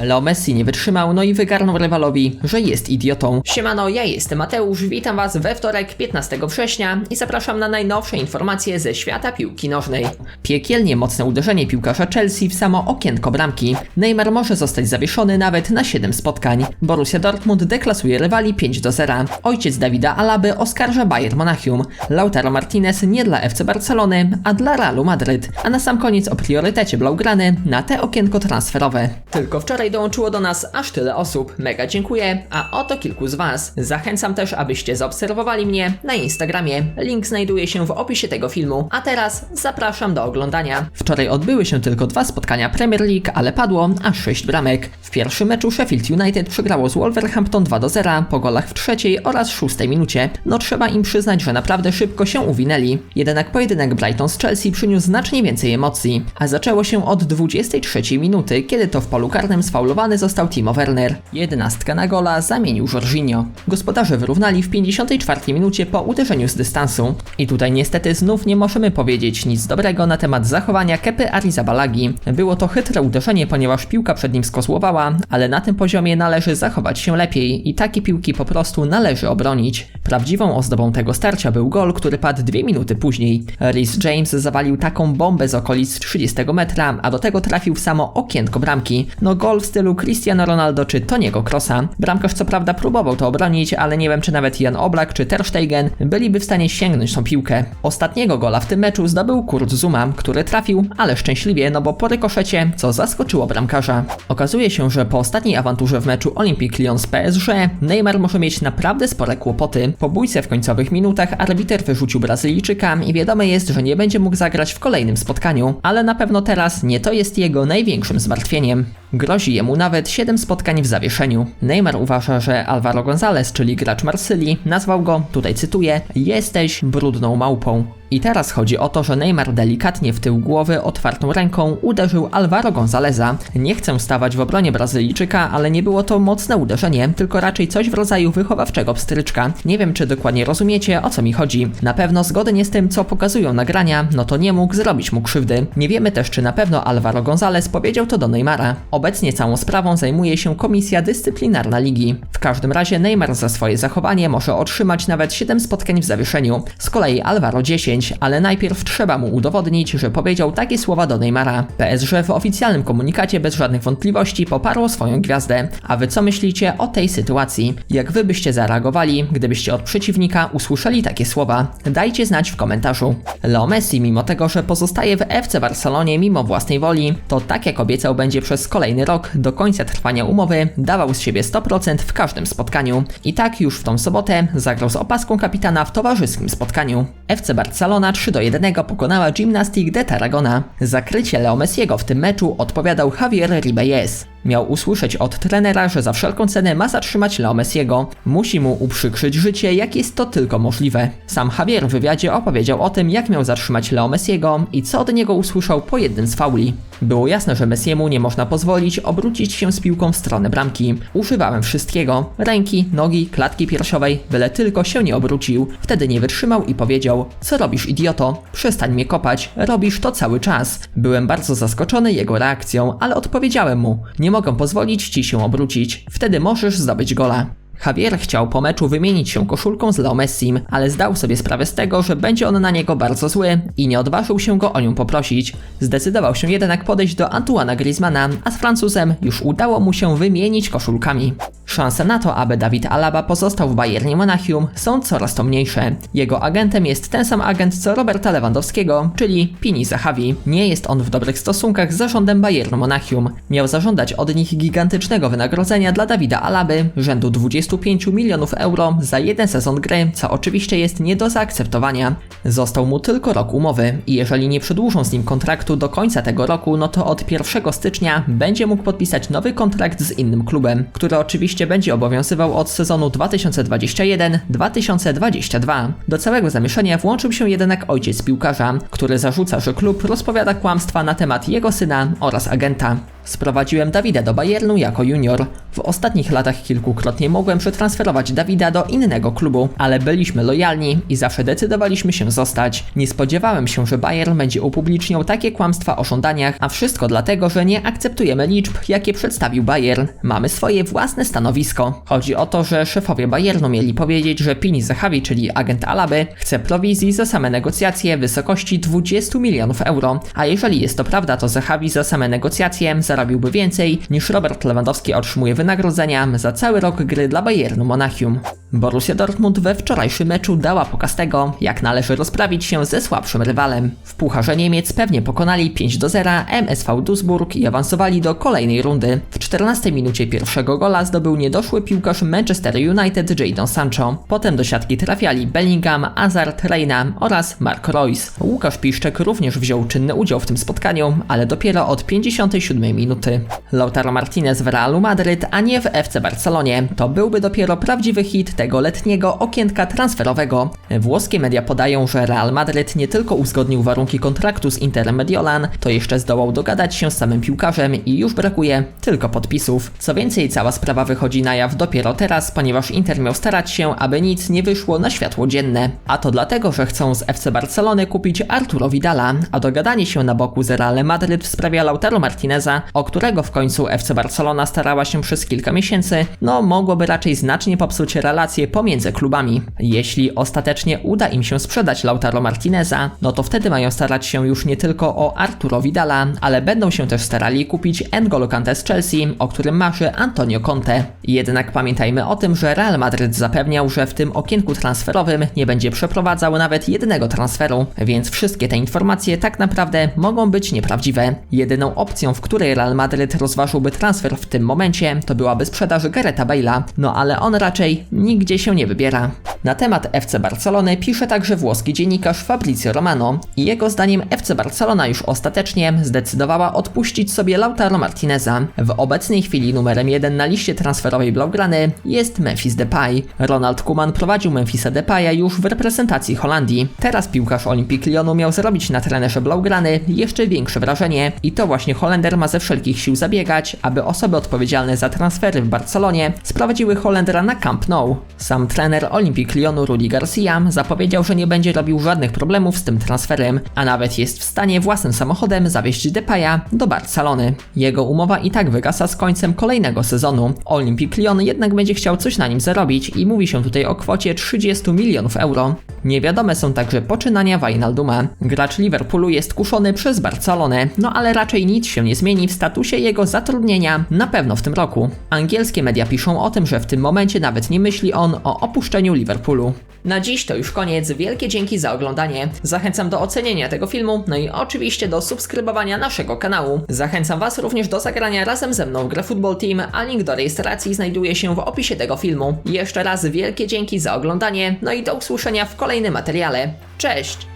Leo Messi nie wytrzymał, no i wygarnął rywalowi, że jest idiotą. Siemano, ja jestem Mateusz, witam was we wtorek 15 września i zapraszam na najnowsze informacje ze świata piłki nożnej. Piekielnie mocne uderzenie piłkarza Chelsea w samo okienko bramki. Neymar może zostać zawieszony nawet na 7 spotkań. Borussia Dortmund deklasuje rywali 5 do 0. Ojciec Dawida Alaby oskarża Bayern Monachium. Lautaro Martinez nie dla FC Barcelony, a dla Realu Madryt. A na sam koniec o priorytecie Blaugrany na te okienko transferowe. Tylko wczoraj dołączyło do nas aż tyle osób. Mega dziękuję, a oto kilku z Was. Zachęcam też, abyście zaobserwowali mnie na Instagramie. Link znajduje się w opisie tego filmu. A teraz zapraszam do oglądania. Wczoraj odbyły się tylko dwa spotkania Premier League, ale padło aż 6 bramek. W pierwszym meczu Sheffield United przegrało z Wolverhampton 2 do 0 po golach w trzeciej oraz szóstej minucie. No trzeba im przyznać, że naprawdę szybko się uwinęli. Jednak pojedynek Brighton z Chelsea przyniósł znacznie więcej emocji, a zaczęło się od 23 minuty, kiedy to w polu karnym sfaulowany został Timo Werner. Jedenastka na gola zamienił Jorginho. Gospodarze wyrównali w 54 minucie po uderzeniu z dystansu. I tutaj niestety znów nie możemy powiedzieć nic dobrego na temat zachowania Kepy Arizabalagi. Było to chytre uderzenie, ponieważ piłka przed nim skozłowała, ale na tym poziomie należy zachować się lepiej i takie piłki po prostu należy obronić. Prawdziwą ozdobą tego starcia był gol, który padł dwie minuty później. Rhys James zawalił taką bombę z okolic 30 metra, a do tego trafił w samo okienko bramki. No gol w stylu Cristiano Ronaldo czy Toniego Krosa. Bramkarz co prawda próbował to obronić, ale nie wiem czy nawet Jan Oblak czy Ter Stegen byliby w stanie sięgnąć tą piłkę. Ostatniego gola w tym meczu zdobył Kurt Zuma, który trafił, ale szczęśliwie, no bo po rykoszecie, co zaskoczyło bramkarza. Okazuje się, że po ostatniej awanturze w meczu Olympique Lyon z PSG, Neymar może mieć naprawdę spore kłopoty. Po bójce w końcowych minutach arbiter wyrzucił Brazylijczyka i wiadome jest, że nie będzie mógł zagrać w kolejnym spotkaniu, ale na pewno teraz nie to jest jego największym zmartwieniem. Grozi jemu nawet 7 spotkań w zawieszeniu. Neymar uważa, że Alvaro González, czyli gracz Marsylii, nazwał go, tutaj cytuję, jesteś brudną małpą. I teraz chodzi o to, że Neymar delikatnie w tył głowy otwartą ręką uderzył Alvaro Gonzaleza. Nie chcę stawać w obronie Brazylijczyka, ale nie było to mocne uderzenie, tylko raczej coś w rodzaju wychowawczego pstryczka. Nie wiem, czy dokładnie rozumiecie, o co mi chodzi. Na pewno zgodnie z tym, co pokazują nagrania, no to nie mógł zrobić mu krzywdy. Nie wiemy też, czy na pewno Alvaro Gonzalez powiedział to do Neymara. Obecnie całą sprawą zajmuje się Komisja Dyscyplinarna Ligi. W każdym razie Neymar za swoje zachowanie może otrzymać nawet 7 spotkań w zawieszeniu, z kolei Alvaro 10, ale najpierw trzeba mu udowodnić, że powiedział takie słowa do Neymara. PSG w oficjalnym komunikacie bez żadnych wątpliwości poparło swoją gwiazdę. A wy co myślicie o tej sytuacji? Jak wy byście zareagowali, gdybyście od przeciwnika usłyszeli takie słowa? Dajcie znać w komentarzu. Leo Messi, mimo tego, że pozostaje w FC Barcelonie mimo własnej woli, to tak jak obiecał będzie przez kolejny rok do końca trwania umowy dawał z siebie 100% w każdym spotkaniu. I tak już w tą sobotę zagrał z opaską kapitana w towarzyskim spotkaniu. FC Barcelona 3 do 1 pokonała Gymnastic de Tarragona. Za krycie Leo Messiego w tym meczu odpowiadał Javier Ribeyes. Miał usłyszeć od trenera, że za wszelką cenę ma zatrzymać Leo Messiego. Musi mu uprzykrzyć życie, jak jest to tylko możliwe. Sam Javier w wywiadzie opowiedział o tym, jak miał zatrzymać Leo Messiego i co od niego usłyszał po jednym z fauli. Było jasne, że Messiemu nie można pozwolić obrócić się z piłką w stronę bramki. Używałem wszystkiego: ręki, nogi, klatki piersiowej, byle tylko się nie obrócił. Wtedy nie wytrzymał i powiedział: Co robisz, idioto? Przestań mnie kopać, robisz to cały czas. Byłem bardzo zaskoczony jego reakcją, ale odpowiedziałem mu: Nie mogę pozwolić ci się obrócić, wtedy możesz zdobyć gola. Javier chciał po meczu wymienić się koszulką z Leo Messim, ale zdał sobie sprawę z tego, że będzie on na niego bardzo zły i nie odważył się go o nią poprosić. Zdecydował się jednak podejść do Antoana Griezmana, a z Francuzem już udało mu się wymienić koszulkami. Szanse na to, aby Dawid Alaba pozostał w Bayernie Monachium są coraz to mniejsze. Jego agentem jest ten sam agent co Roberta Lewandowskiego, czyli Pini Zahavi. Nie jest on w dobrych stosunkach z zarządem Bayernu Monachium. Miał zażądać od nich gigantycznego wynagrodzenia dla Dawida Alaby, rzędu 25 milionów euro za jeden sezon gry, co oczywiście jest nie do zaakceptowania. Został mu tylko rok umowy i jeżeli nie przedłużą z nim kontraktu do końca tego roku, no to od 1 stycznia będzie mógł podpisać nowy kontrakt z innym klubem, który oczywiście będzie obowiązywał od sezonu 2021-2022. Do całego zamieszania włączył się jednak ojciec piłkarza, który zarzuca, że klub rozpowiada kłamstwa na temat jego syna oraz agenta. Sprowadziłem Dawida do Bayernu jako junior. W ostatnich latach kilkukrotnie mogłem przetransferować Dawida do innego klubu, ale byliśmy lojalni i zawsze decydowaliśmy się zostać. Nie spodziewałem się, że Bayern będzie upubliczniał takie kłamstwa o żądaniach, a wszystko dlatego, że nie akceptujemy liczb, jakie przedstawił Bayern. Mamy swoje własne stanowisko. Chodzi o to, że szefowie Bayernu mieli powiedzieć, że Pini Zahavi, czyli agent Alaby, chce prowizji za same negocjacje w wysokości 20 milionów euro. A jeżeli jest to prawda, to Zahavi za same negocjacje zarobiłby więcej niż Robert Lewandowski otrzymuje wynagrodzenia za cały rok gry dla Bayernu Monachium. Borussia Dortmund we wczorajszym meczu dała pokaz tego, jak należy rozprawić się ze słabszym rywalem. W Pucharze Niemiec pewnie pokonali 5 do 0 MSV Duisburg i awansowali do kolejnej rundy. W 14 minucie pierwszego gola zdobył niedoszły piłkarz Manchester United Jadon Sancho. Potem do siatki trafiali Bellingham, Hazard, Reina oraz Mark Royce. Łukasz Piszczek również wziął czynny udział w tym spotkaniu, ale dopiero od 57 minuty. Lautaro Martinez w Realu Madryt, a nie w FC Barcelonie. To byłby dopiero prawdziwy hit tego letniego okienka transferowego. Włoskie media podają, że Real Madryt nie tylko uzgodnił warunki kontraktu z Interem Mediolan, to jeszcze zdołał dogadać się z samym piłkarzem i już brakuje tylko podpisów. Co więcej, cała sprawa wychodzi na jaw dopiero teraz, ponieważ Inter miał starać się, aby nic nie wyszło na światło dzienne. A to dlatego, że chcą z FC Barcelony kupić Arturo Vidala, a dogadanie się na boku z Realem Madryt w sprawie Lautaro Martineza, o którego w końcu FC Barcelona starała się przez kilka miesięcy, no mogłoby raczej znacznie popsuć relacje pomiędzy klubami. Jeśli ostatecznie uda im się sprzedać Lautaro Martineza, no to wtedy mają starać się już nie tylko o Arturo Vidala, ale będą się też starali kupić N'Golo Kante z Chelsea, o którym marzy Antonio Conte. Jednak pamiętajmy o tym, że Real Madryt zapewniał, że w tym okienku transferowym nie będzie przeprowadzał nawet jednego transferu, więc wszystkie te informacje tak naprawdę mogą być nieprawdziwe. Jedyną opcją, w której Real Madryt rozważyłby transfer w tym momencie, to byłaby sprzedaż Gareta Bale'a, no ale on raczej nigdzie się nie wybiera. Na temat FC Barcelony pisze także włoski dziennikarz Fabrizio Romano i jego zdaniem FC Barcelona już ostatecznie zdecydowała odpuścić sobie Lautaro Martineza. W obecnej chwili numerem jeden na liście transferowej Blaugrany jest Memphis Depay. Ronald Koeman prowadził Memphisa Depaya już w reprezentacji Holandii. Teraz piłkarz Olympique Lyonu miał zrobić na trenerze Blaugrany jeszcze większe wrażenie i to właśnie Holender ma ze wszelkich sił zabiegać, aby osoby odpowiedzialne za transfery w Barcelonie sprowadziły Holendera na Camp Nou. Sam trener Olympique Lyonu Rudi Garcia zapowiedział, że nie będzie robił żadnych problemów z tym transferem, a nawet jest w stanie własnym samochodem zawieźć Depaya do Barcelony. Jego umowa i tak wygasa z końcem kolejnego sezonu. Olympique Lyon jednak będzie chciał coś na nim zarobić i mówi się tutaj o kwocie 30 milionów euro. Niewiadome są także poczynania Wijnalduma. Gracz Liverpoolu jest kuszony przez Barcelonę, no ale raczej nic się nie zmieni w statusie jego zatrudnienia, na pewno w tym roku. Angielskie media piszą o tym, że w tym momencie nawet nie myśli on o opuszczeniu Liverpoolu. Na dziś to już koniec, wielkie dzięki za oglądanie. Zachęcam do ocenienia tego filmu, no i oczywiście do subskrybowania naszego kanału. Zachęcam Was również do zagrania razem ze mną w grę Football Team, a link do rejestracji znajduje się w opisie tego filmu. Jeszcze raz wielkie dzięki za oglądanie, no i do usłyszenia w kolejnym materiale. Cześć!